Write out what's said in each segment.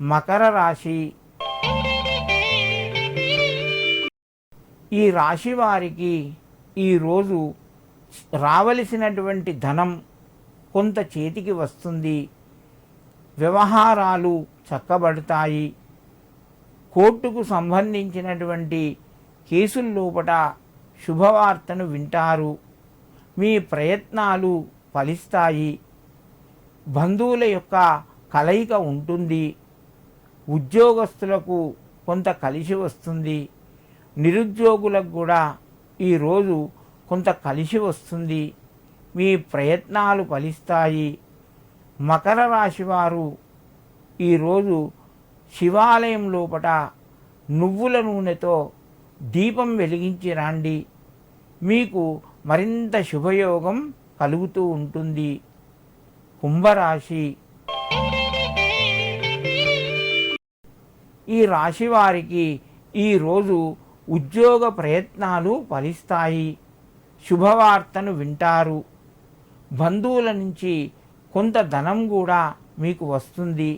మకర రాశి. ఈ రాశి వారికి ఈరోజు రావలసినటువంటి ధనం కొంత చేతికి వస్తుంది. వ్యవహారాలు చక్కబడతాయి. కోర్టుకు సంబంధించినటువంటి కేసుల లోపట శుభవార్తను వింటారు. మీ ప్రయత్నాలు ఫలిస్తాయి. బంధువుల యొక్క కలయిక ఉంటుంది. ఉద్యోగస్తులకు కొంత కలిసి వస్తుంది. నిరుద్యోగులకు కూడా ఈరోజు కొంత కలిసి వస్తుంది. మీ ప్రయత్నాలు ఫలిస్తాయి. మకర రాశి వారు ఈరోజు శివాలయం లోపట నువ్వుల నూనెతో దీపం వెలిగించి రాండి. మీకు మరింత శుభయోగం కలుగుతూ ఉంటుంది. కుంభరాశి ఈ రాశి వారికి ఈరోజు ఉద్యోగ ప్రయత్నాలు ఫలిస్తాయి. శుభవార్తను వింటారు. బంధువుల నుంచి కొంత ధనం కూడా మీకు వస్తుంది.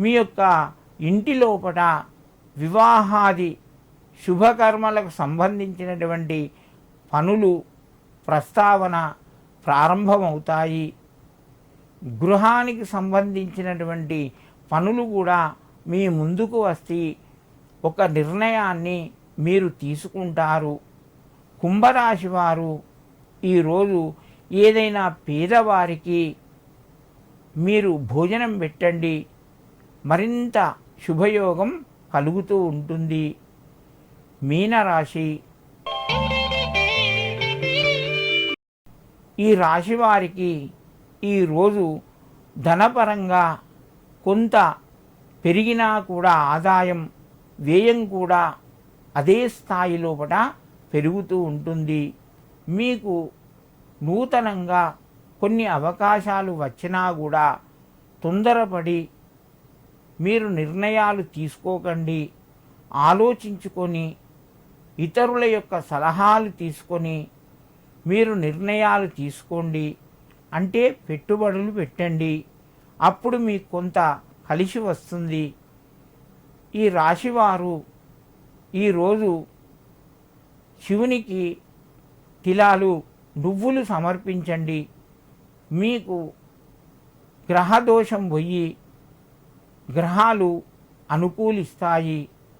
మీ యొక్క ఇంటి లోపల వివాహాది శుభకర్మలకు సంబంధించినటువంటి పనులు ప్రస్తావన ప్రారంభమవుతాయి. గృహానికి సంబంధించినటువంటి పనులు కూడా మీ ముందుకు వస్తే ఒక నిర్ణయాన్ని మీరు తీసుకుంటారు. కుంభరాశి వారు ఈరోజు ఏదైనా పేదవారికి మీరు భోజనం పెట్టండి. మరింత శుభయోగం కలుగుతూ ఉంటుంది. మీనరాశి ఈ రాశి వారికి ఈరోజు ధనపరంగా కొంత పెరిగినా కూడా ఆదాయం వ్యయం కూడా అదే స్థాయి లోపల పెరుగుతూ ఉంటుంది. మీకు నూతనంగా కొన్ని అవకాశాలు వచ్చినా కూడా తొందరపడి మీరు నిర్ణయాలు తీసుకోకండి. ఆలోచించుకొని ఇతరుల యొక్క సలహాలు తీసుకొని మీరు నిర్ణయాలు తీసుకోండి. అంటే పెట్టుబడులు పెట్టండి. అప్పుడు మీకు కొంత కలిసి వస్తుంది. ఈ రాశివారు ఈరోజు శివునికి తిలాలు నువ్వులు సమర్పించండి. మీకు గ్రహదోషం పోయి గ్రహాలు అనుకూలిస్తాయి.